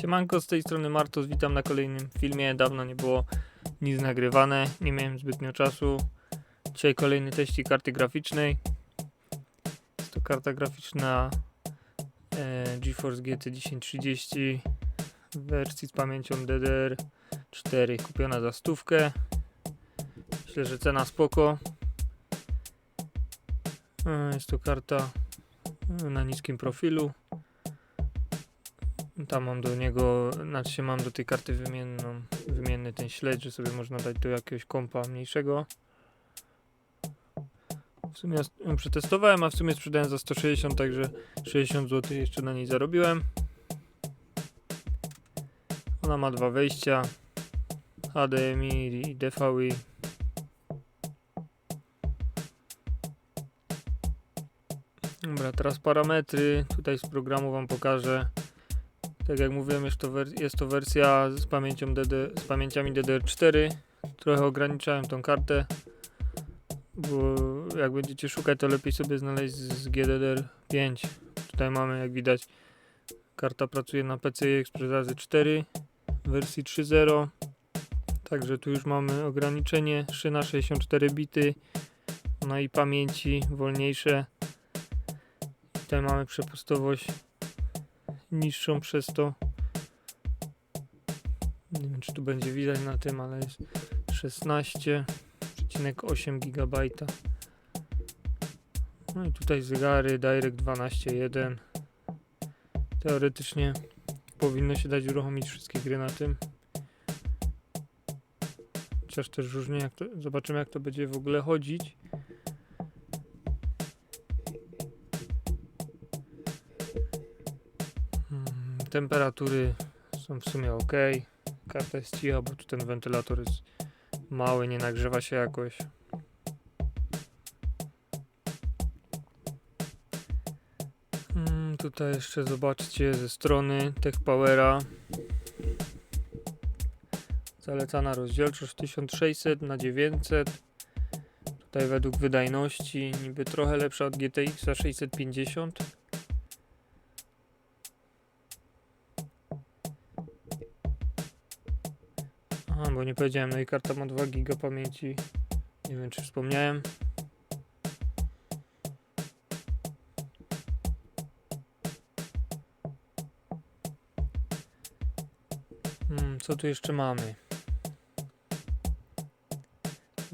Siemanko, z tej strony Martos, witam na kolejnym filmie. Dawno nie było nic nagrywane, nie miałem zbytnio czasu. Dzisiaj kolejny teścik karty graficznej. Jest to karta graficzna e, GeForce GT 1030 w wersji z pamięcią DDR4, kupiona za stówkę. Myślę, że cena spoko. E, Jest to karta e, na niskim profilu. Tam mam do niego, znaczy mam do tej karty wymienną, wymienny ten śledź, że sobie można dać do jakiegoś kompa mniejszego. W sumie ją przetestowałem, a w sumie sprzedałem za 160, także 60 zł jeszcze na niej zarobiłem. Ona ma dwa wejścia, HDMI i DVI. Dobra, teraz parametry. Tutaj z programu Wam pokażę. Tak jak mówiłem, jest to, jest to wersja z pamięcią DD, z pamięciami DDR4. Trochę ograniczałem tą kartę, bo jak będziecie szukać, to lepiej sobie znaleźć z GDDR5. Tutaj mamy, jak widać, karta pracuje na PCI Express razy 4 w wersji 3.0. Także tu już mamy ograniczenie 3 na 64 bity. No i pamięci wolniejsze. Tutaj mamy przepustowość niższą przez to. Nie wiem, czy tu będzie widać na tym, ale jest 16,8 GB. No i tutaj zegary Direct 12.1. Teoretycznie powinno się dać uruchomić wszystkie gry na tym. Chociaż też różnie, jak to, zobaczymy jak to będzie w ogóle chodzić. Temperatury są w sumie ok. Karta jest cicha, bo tu ten wentylator jest mały, nie nagrzewa się jakoś. Mm, Tutaj jeszcze zobaczcie ze strony Tech Powera. Zalecana rozdzielczość 1600 na 900. Tutaj według wydajności niby trochę lepsza od GTX 650. bo nie powiedziałem, no i karta ma 2 giga pamięci. Nie wiem, czy wspomniałem. Hmm, co tu jeszcze mamy?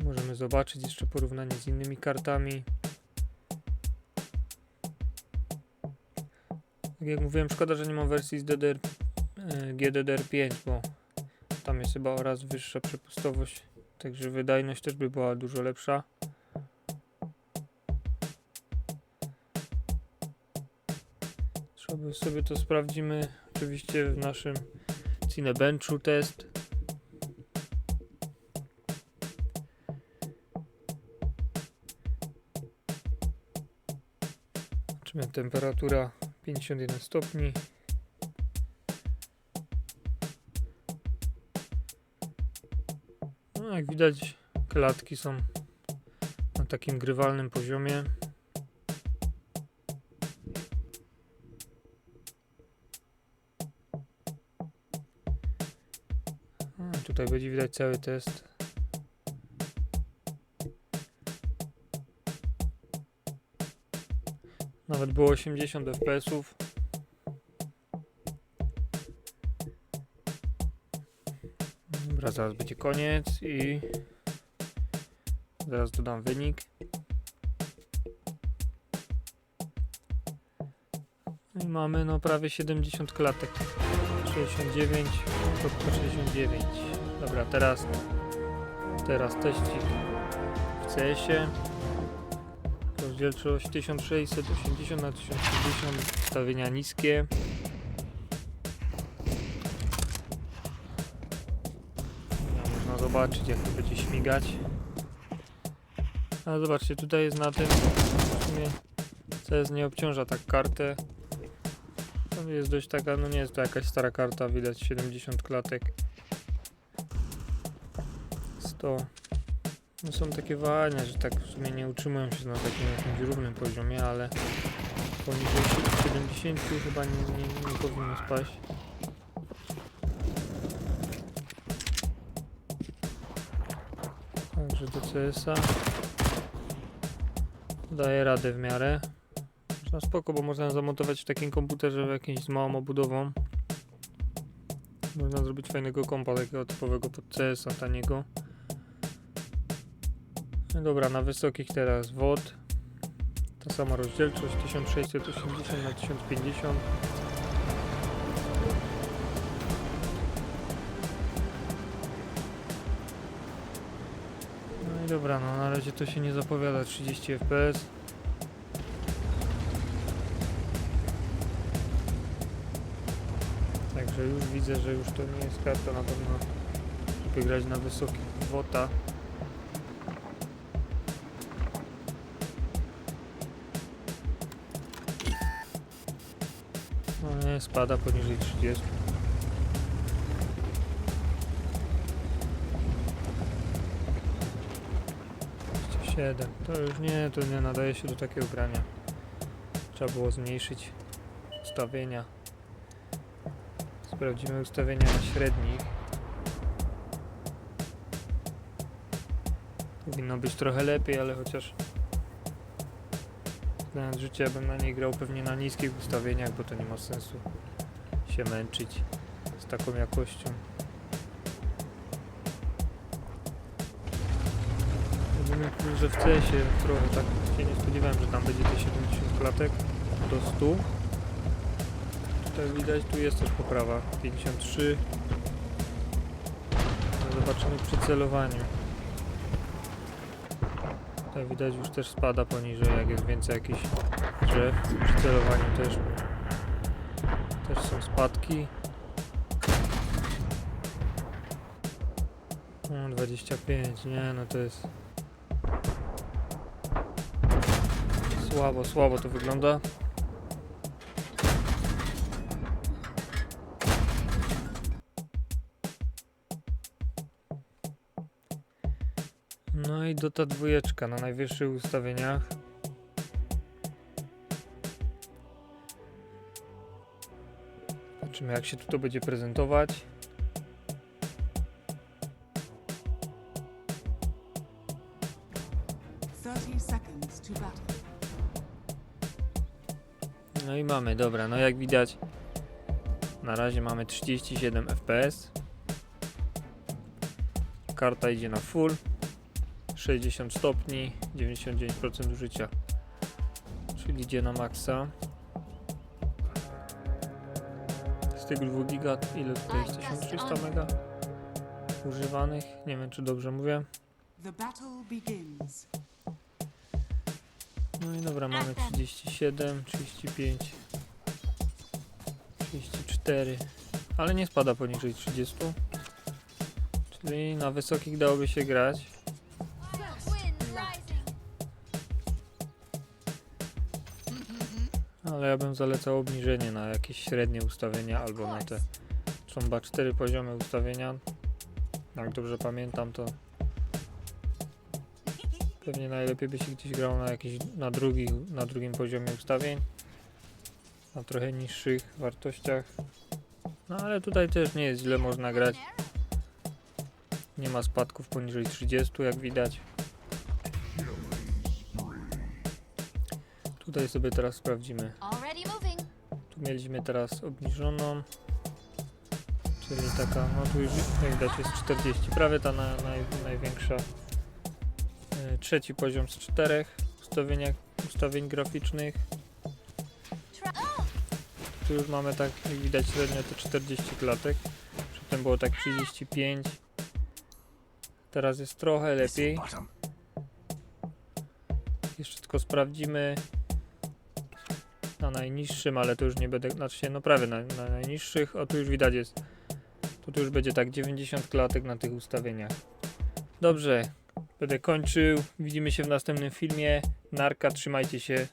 Możemy zobaczyć jeszcze porównanie z innymi kartami. Tak jak mówiłem, szkoda, że nie mam wersji z DDR, e, GDDR5, bo tam jest chyba oraz wyższa przepustowość, także wydajność też by była dużo lepsza. Trzeba by sobie to sprawdzimy oczywiście w naszym Cinebenchu test. Zobaczymy temperatura 51 stopni. No, jak widać, klatki są na takim grywalnym poziomie. A, tutaj będzie widać cały test. Nawet było 80 fps. Dobra, zaraz będzie koniec i zaraz dodam wynik. No I mamy no prawie 70 klatek. 69, kropka 69. Dobra, teraz teraz teścik w CS-ie. Rozdzielczość 1680 na 1060 ustawienia niskie. Zobaczyć jak to będzie śmigać. Ale zobaczcie, tutaj jest na tym sumie CS nie obciąża tak kartę. To jest dość taka, no nie jest to jakaś stara karta, widać 70 klatek. 100. No są takie wahania, że tak w sumie nie utrzymują się na takim jakimś równym poziomie, ale poniżej 70 chyba nie, nie, nie powinno spaść. Także do CS-a. Daje radę w miarę. No spoko, bo można zamontować w takim komputerze jakimś z małą obudową. Można zrobić fajnego kompa, takiego typowego pod CS-a, taniego. No dobra, na wysokich teraz WOD. Ta sama rozdzielczość 1680 na 1050. dobra, no na razie to się nie zapowiada 30 fps. Także już widzę, że już to nie jest karta na pewno, żeby grać na wysokich wota. No nie, spada poniżej 30. Siedem. To już nie, to nie nadaje się do takiego grania. Trzeba było zmniejszyć ustawienia. Sprawdzimy ustawienia na średnich. Powinno być trochę lepiej, ale chociaż znając życie, ja bym na niej grał pewnie na niskich ustawieniach, bo to nie ma sensu się męczyć z taką jakością. Że w CS-ie trochę tak się nie spodziewałem, że tam będzie te 70 klatek do 100. Tutaj widać, tu jest też poprawa. 53. No Zobaczymy przy celowaniu. Tutaj widać już też spada poniżej, jak jest więcej jakichś drzew. Przy celowaniu też, też są spadki. No, 25, nie no to jest słabo, słabo to wygląda. No i Dota dwójeczka na najwyższych ustawieniach. Zobaczymy jak się tu to będzie prezentować. Seconds to battle. No i mamy, dobra, no jak widać na razie mamy 37 fps. Karta idzie na full. 60 stopni, 99% użycia. Czyli idzie na maksa. Z tych 2 giga, ile tutaj jest? 1300 mega używanych. Nie wiem czy dobrze mówię. The battle begins. No i dobra, mamy 37, 35, 34, ale nie spada poniżej 30. Czyli na wysokich dałoby się grać. Ale ja bym zalecał obniżenie na jakieś średnie ustawienia albo na te trąba 4 poziomy ustawienia. Jak dobrze pamiętam to Pewnie najlepiej by się gdzieś grało na jakiś, na, drugi, na drugim poziomie ustawień. Na trochę niższych wartościach. No ale tutaj też nie jest źle, można grać. Nie ma spadków poniżej 30 jak widać. Tutaj sobie teraz sprawdzimy. Tu mieliśmy teraz obniżoną. Czyli taka, no tu już jak widać jest 40, prawie ta na, naj, największa. E, Trzeci poziom z czterech ustawienia, ustawień graficznych. Tu już mamy tak, jak widać średnio te 40 klatek. Przedtem było tak 35. Teraz jest trochę lepiej. Jeszcze tylko sprawdzimy na najniższym, ale to już nie będę, znaczy no prawie na, na najniższych, o tu już widać jest, to tu już będzie tak 90 klatek na tych ustawieniach. Dobrze, będę kończył, widzimy się w następnym filmie, narka, trzymajcie się,